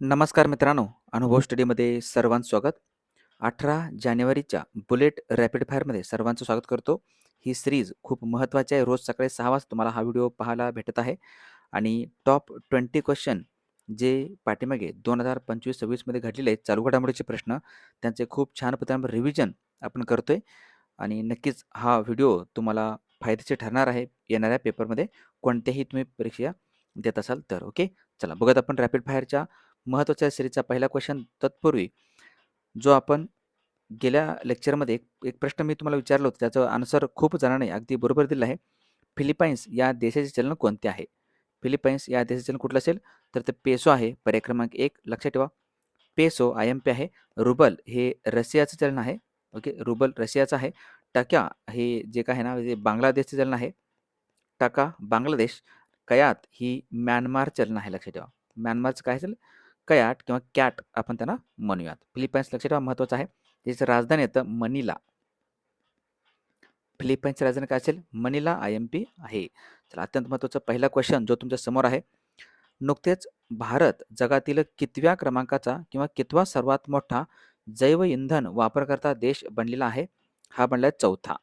नमस्कार मित्रांनो, अनुभव स्टडीमध्ये सर्वांचं स्वागत. 18 जानेवारीच्या बुलेट रॅपिड फायरमध्ये सर्वांचं स्वागत करतो. ही सिरीज खूप महत्त्वाची आहे. रोज सकाळी सहा वाजता तुम्हाला हा व्हिडिओ पाहायला भेटत आहे आणि टॉप 20 क्वेश्चन जे पाठीमागे दोन हजार पंचवीस सव्वीसमध्ये घडलेले आहेत चालू घडामोडीचे प्रश्न, त्यांचे खूप छान पद्धतीने रिव्हिजन आपण करतोय आणि नक्कीच हा व्हिडिओ तुम्हाला फायद्याचे ठरणार आहे येणाऱ्या पेपरमध्ये कोणत्याही तुम्ही परीक्षा देत असाल तर. ओके. चला बघत आपण रॅपिड फायरच्या महत्त्वाच्या सिरीजचा पहिला क्वेश्चन. तत्पूर्वी जो आपण गेल्या लेक्चरमध्ये एक एक प्रश्न मी तुम्हाला विचारलं होतं, त्याचं आन्सर खूप जणांनी अगदी बरोबर दिलं आहे. फिलिपाईन्स या देशाचे चलन कोणते आहे? फिलिपाईन्स या देशाचे चलन कुठलं असेल? तर ते पेसो आहे. पर्याय क्रमांक एक लक्षात ठेवा. पेसो आय-एम-पी आहे. रुबल हे रशियाचं चलन आहे. ओके. रुबल रशियाचं आहे. टक्या हे जे काय आहे ना, जे बांगलादेशचं चलन आहे. टका बांगलादेश. कयात ही म्यानमार चलन आहे लक्षात ठेवा. म्यानमारचं काय चलन कयाट किंवा कॅट आपण त्यांना म्हणूयात. फिलिपाईन्स लक्षात ठेवा महत्त्वाचं आहे. त्याची राजधानी येतं मनिला. फिलिपाईन्सची राजधानी काय असेल? मनिला आय-एम-पी आहे. चला अत्यंत महत्त्वाचा पहिला क्वेश्चन जो तुमच्यासमोर आहे. नुकतेच भारत जगातील कितव्या क्रमांकाचा किंवा कितवा सर्वात मोठा जैवइंधन वापरकर्ता देश बनलेला आहे? हा बनलाय चौथा.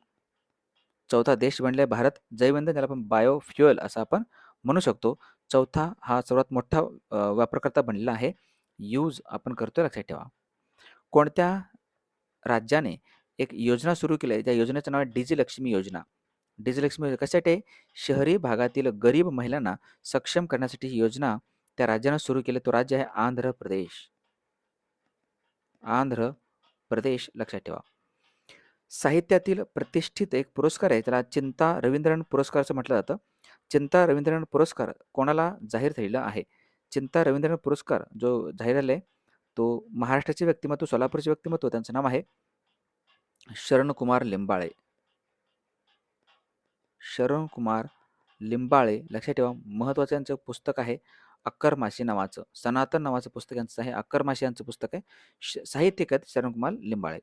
चौथा देश बनलाय भारत. जैव इंधन ज्याला आपण बायोफ्युअल असं आपण म्हणू शकतो. चौथा हा सर्वात मोठा वापरकर्ता बनलेला आहे. यूज आपण करतो लक्षात ठेवा. कोणत्या राज्याने एक योजना सुरू केली आहे, त्या योजनेचं नाव आहे डिजिलक्ष्मी योजना. डिजिलक्ष्मी योजना कशासाठी शहरी भागातील गरीब महिलांना सक्षम करण्यासाठी ही योजना त्या राज्यानं सुरू केली. तो राज्य आहे आंध्र प्रदेश. आंध्र प्रदेश लक्षात ठेवा. साहित्यातील प्रतिष्ठित एक पुरस्कार आहे, त्याला चिंता रवींद्रन पुरस्कार असं म्हटलं जातं. चिंता रवींद्रन पुरस्कार कोणाला जाहीर झालेला आहे? चिंता रवींद्रनाथ पुरस्कार जो जाहीर झाला आहे, तो महाराष्ट्राचे व्यक्तिमत्व, सोलापूरचे व्यक्तिमत्व त्यांचं नाव आहे शरणकुमार लिंबाळे. शरणकुमार लिंबाळे लक्षात ठेवा. महत्त्वाचं यांचं पुस्तक आहे अक्करमाशी नावाचं. सनातन नावाचं पुस्तक यांचं आहे. अक्करमाशी यांचं पुस्तक आहे. श साहित्यिक आहेत शरणकुमार लिंबाळे.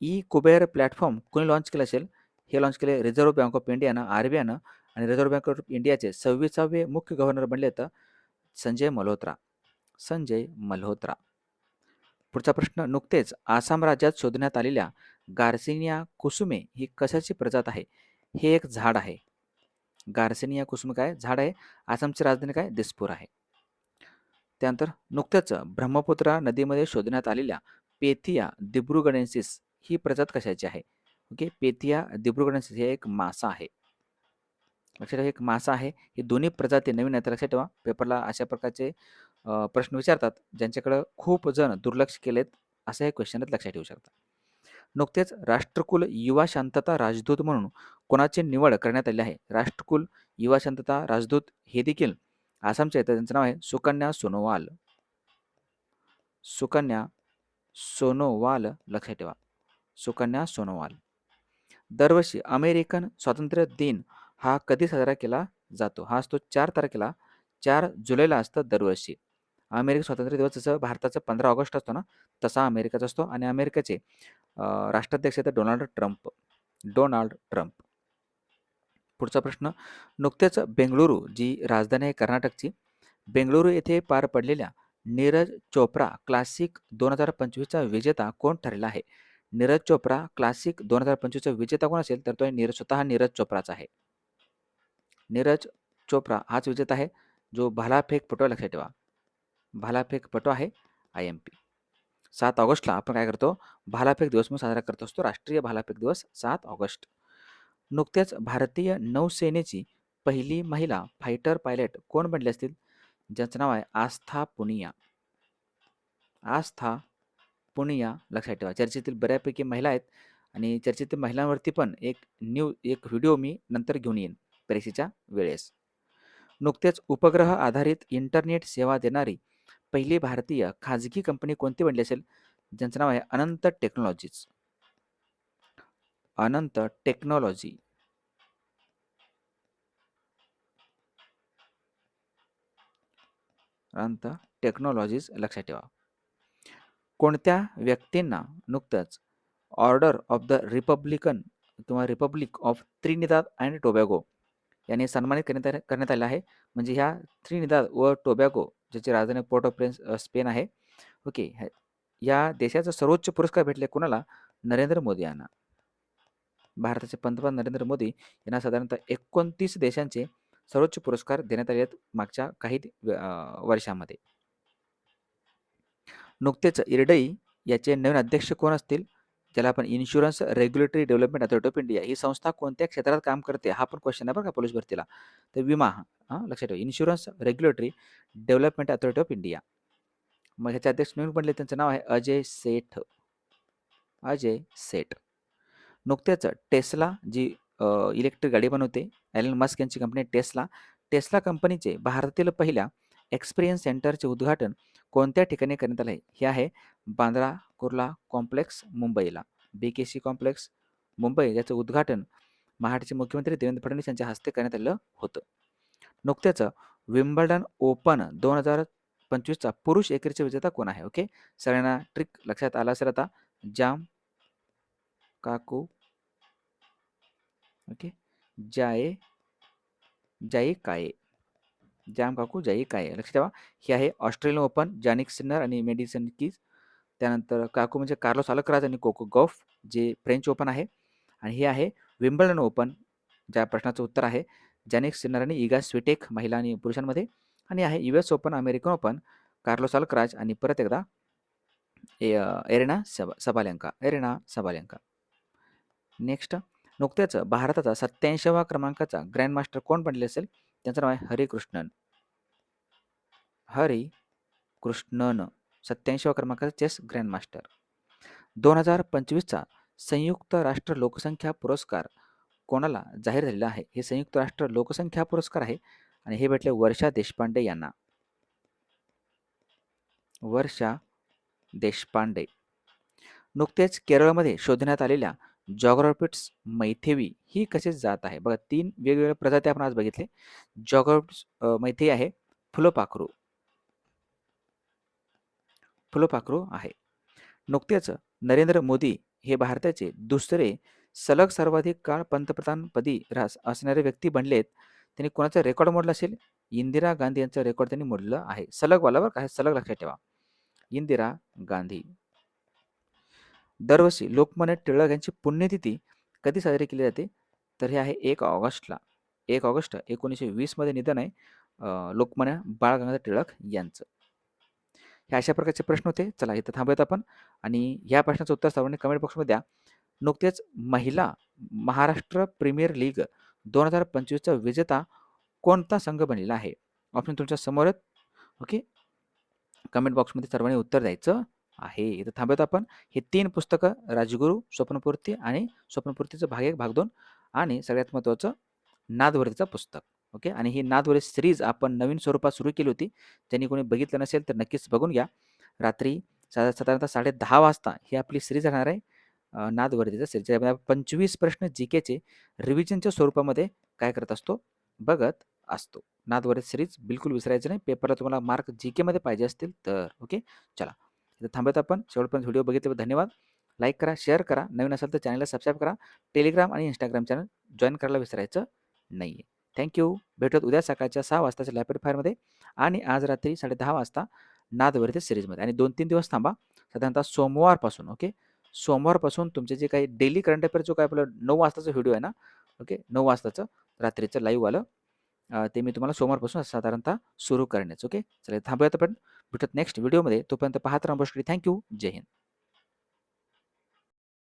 ई कुबेर प्लॅटफॉर्म कोणी लॉन्च केलं असेल? हे लॉन्च केले रिझर्व्ह बँक ऑफ इंडियानं, आर-बी-आयनं आणि रिझर्व्ह बँक ऑफ इंडियाचे 26वे मुख्य गव्हर्नर बनले तर संजय मल्होत्रा. संजय मल्होत्रा. पुढचा प्रश्न नुकतेच आसाम राज्यात शोधण्यात आलेल्या गार्सिनिया कुसुमे ही कशाची प्रजात आहे? हे एक झाड आहे. गार्सिनिया कुसुमे काय झाड आहे. आसामची राजधानी काय? दिसपूर आहे. त्यानंतर नुकत्याच ब्रह्मपुत्रा नदीमध्ये शोधण्यात आलेल्या पेथिया दिब्रुगडेन्सिस ही प्रजात कशाची आहे? ओके. पेथिया दिब्रुगडेन्सिस हे एक मासा आहे. लक्षात ठेवा एक मासा आहे. ही दोन्ही प्रजाती नवीन आहेत लक्षात ठेवा. पेपरला अशा प्रकारचे प्रश्न विचारतात, ज्यांच्याकडं खूप जण दुर्लक्ष केलेत, असं हे क्वेश्चन लक्षात ठेवू शकता. नुकतेच राष्ट्रकुल युवा शांतता राजदूत म्हणून कोणाची निवड करण्यात आली आहे? राष्ट्रकुल युवा शांतता राजदूत हे देखील आसामचे आहेत. त्यांचं नाव आहे सुकन्या सोनोवाल. सुकन्या सोनोवाल लक्षात ठेवा. सुकन्या सोनोवाल. दरवर्षी अमेरिकन स्वातंत्र्य दिन हा कधी साजरा केला जातो? हा असतो चार तारखेला चार जुलैला असतं दरवर्षी. अमेरिका स्वातंत्र्य दिवस जसं भारताचा 15 ऑगस्ट असतो ना, तसा अमेरिकाचा असतो आणि अमेरिकेचे राष्ट्राध्यक्ष आहेत डोनाल्ड ट्रम्प. Donald Trump. पुढचा प्रश्न नुकतेच बेंगळुरू जी राजधानी आहे कर्नाटकची, बेंगळुरू येथे पार पडलेल्या नीरज चोप्रा क्लासिक दोन हजार पंचवीसचा विजेता कोण ठरलेला आहे? नीरज चोप्रा क्लासिक दोन हजार पंचवीसचा विजेता कोण असेल? तर तो नीरज स्वतः नीरज चोप्राचा आहे. नीरज चोप्रा हाच विजेता आहे, जो भालाफेकपटू आहे लक्षात ठेवा. भालाफेकपटू आहे आय-एम-पी. सात ऑगस्टला आपण काय करतो? भालाफेक दिवस म्हणून साजरा करत असतो. राष्ट्रीय भालाफेक दिवस सात ऑगस्ट. नुकत्याच भारतीय नौसेनेची पहिली महिला फायटर पायलट कोण बनले असतील? ज्यांचं नाव आहे आस्था पुनिया. आस्था पुनिया लक्षात ठेवा. चर्चेतील बऱ्यापैकी महिला आहेत आणि चर्चेतील महिलांवरती पण एक न्यू एक व्हिडिओ मी नंतर घेऊन येईन परीक्षेच्या वेळेस. नुकतेच उपग्रह आधारित इंटरनेट सेवा देणारी पहिली भारतीय खाजगी कंपनी कोणती बनली असेल? ज्यांचं नाव आहे Ananth technologies. Ananth technology. Ananth technologies लक्षात ठेवा. कोणत्या व्यक्तींना नुकतंच ऑर्डर ऑफ द रिपब्लिकन किंवा republic of Trinidad and Tobago यांनी सन्मानित करण्यात आले करण्यात आलं आहे. म्हणजे ह्या त्रिनिदाद व टोबॅगो ज्याची राजधानी पोर्ट ऑफ प्रिन्स स्पेन आहे. ओके या देशाचा सर्वोच्च पुरस्कार भेटले कोणाला? नरेंद्र मोदी यांना. भारताचे पंतप्रधान नरेंद्र मोदी यांना साधारणतः एकोणतीस देशांचे सर्वोच्च पुरस्कार देण्यात आले आहेत मागच्या काही वर्षामध्ये. नुकतेच इरडई याचे नवीन अध्यक्ष कोण असतील? ज्याला आपण insurance regulatory development authority of India ही संस्था कोणत्या क्षेत्रात काम करते हा पण क्वेश्चन आहे बरं का पोलीस भरतीला. तर विमा हां लक्षात ठेवा. Insurance regulatory development authority of India मग ह्याचे अध्यक्ष नवीन बनले त्यांचं नाव आहे अजय सेठ. अजय सेठ. नुकत्याच टेस्ला जी इलेक्ट्रिक गाडी बनवते एलन मस्क यांची कंपनी टेस्ला. टेस्ला कंपनीचे भारतातील पहिल्या एक्सपिरियन्स सेंटरचे उद्घाटन कोणत्या ठिकाणी करण्यात आलं आहे हे आहे बांद्रा कुर्ला कॉम्प्लेक्स मुंबईला. B K C complex Mumbai याचं उद्घाटन महाराष्ट्राचे मुख्यमंत्री देवेंद्र फडणवीस यांच्या हस्ते करण्यात आलं होतं. नुकत्याच विम्बल्डन ओपन दोन हजार पंचवीसचा पुरुष एकेरीचा विजेता कोण आहे? ओके? सगळ्यांना ट्रिक लक्षात आला असेल आता. जाम काकू. ओके? जाये जाई काये जाम काकू जाई काये लक्षात ठेवा ही आहे ऑस्ट्रेलियन ओपन जानिक सिन्नर आणि मेडिसन कीज. त्यानंतर काकू म्हणजे कार्लोस अलकराज आणि कोको गॉफ जे फ्रेंच ओपन आहे. आणि हे आहे विम्बल्डन ओपन ज्या प्रश्नाचं उत्तर आहे. जॅनिक सिन्नर आणि इगा स्विटेक महिला आणि पुरुषांमध्ये. आणि आहे U S Open American Open Carlos Alcaraz आणि परत एकदा एरेना सबा सबाल्यांका एरेना सबाल्यांका नेक्स्ट नुकत्याच भारताचा सत्याऐंशीवा क्रमांकाचा ग्रँडमास्टर कोण बनले असेल? त्यांचं नाव आहे हरिकृष्णन. हरी कृष्णन सत्याऐंशीवा क्रमांकाचा चेस ग्रँडमास्टर. दोन हजार पंचवीसचा संयुक्त राष्ट्र लोकसंख्या पुरस्कार कोणाला जाहीर झालेला आहे? हे संयुक्त राष्ट्र लोकसंख्या पुरस्कार आहे आणि हे भेटले वर्षा देशपांडे यांना. वर्षा देशपांडे. नुकतेच केरळमध्ये शोधण्यात आलेल्या जॉग्रॉपिट्स मैथेवी ही कसे जात आहे? बघा तीन वेगवेगळ्या प्रजाती आपण आज बघितले. जॉग्रॉपिट्स मैथेवी आहे फुलपाखरू. फुलपाखरू आहे. नुकतेच नरेंद्र मोदी हे भारताचे दुसरे सलग सर्वाधिक काळ पंतप्रधानपदी रास असणारे व्यक्ती बनलेत. त्यांनी कोणाचा रेकॉर्ड मोडला असेल? इंदिरा गांधी यांचा रेकॉर्ड त्यांनी मोडलं आहे. सलग वालावर काय सलग लक्षात ठेवा. इंदिरा गांधी. दरवर्षी लोकमान्य टिळक यांची पुण्यतिथी कधी साजरी केली जाते? तर हे आहे एक ऑगस्टला. एक ऑगस्ट एकोणीसशे वीसमध्ये निधन आहे लोकमान्य बाळ गंगाधर टिळक यांचं. हे अशा प्रकारचे प्रश्न होते. चला इथं थांबूयात आपण. आणि या प्रश्नाचं उत्तर सर्वांनी कमेंट बॉक्समध्ये द्या. नुकतेच महिला महाराष्ट्र प्रीमियर लीग दोन हजार पंचवीसचा विजेता कोणता संघ बनलेला आहे? ऑप्शन तुमच्यासमोर ओके कमेंट बॉक्समध्ये सर्वांनी उत्तर द्यायचं आहे. इथं थांबवत आपण. हे तीन पुस्तकं राजगुरू स्वप्नपूर्ती आणि स्वप्नपूर्तीचं भाग एक भाग दोन आणि सगळ्यात महत्त्वाचं नादवर्तीचं पुस्तक. ओके? आणि ही नादवरी सिरीज आपण नवीन स्वरूपात सुरू केली होती. ज्यांनी कोणी बघितलं नसेल तर नक्कीच बघून घ्या. रात्री साधारणतः साडे दहा वाजता ही आपली सिरीज राहणार आहे नादवर्तीचं सिरीज ज्यामध्ये पंचवीस प्रश्न जी केचे रिव्हिजनच्या स्वरूपामध्ये काय करत असतो? बघत असतो. नादवर्ती सिरीज बिलकुल विसरायचं नाही. पेपरला तुम्हाला मार्क जी केमध्ये पाहिजे असतील तर ओके? चला. इथं थांबत आपण. शेवटपर्यंत व्हिडिओ बघितल्याबद्दल धन्यवाद. लाईक करा शेअर करा. नवीन असेल तर चॅनलला सबस्क्राईब करा. टेलिग्राम आणि इंस्टाग्राम चॅनल जॉईन करायला विसरायचं नाही आहे थँक्यू भेटत उद्या सकाळच्या सहा वाजताच्या लॅपरेट फायरमध्ये आणि आज रात्री साडे दहा वाजता नादवरती सिरीजमध्ये आणि दोन तीन दिवस थांबा. साधारणतः सोमवारपासून ओके सोमवारपासून तुमचे जे काही डेली करंट अफेअर जो काय आपलं नऊ वाजताचा व्हिडिओ आहे ना ओके नऊ वाजताचं रात्रीचं लाईव्ह आलं ते मी तुम्हाला सोमवारपासून साधारणतः सुरू करण्याचं ओके चला थांबूयात आपण. भेटत नेक्स्ट व्हिडिओमध्ये तोपर्यंत पाहत राहा थँक्यू जय हिंद.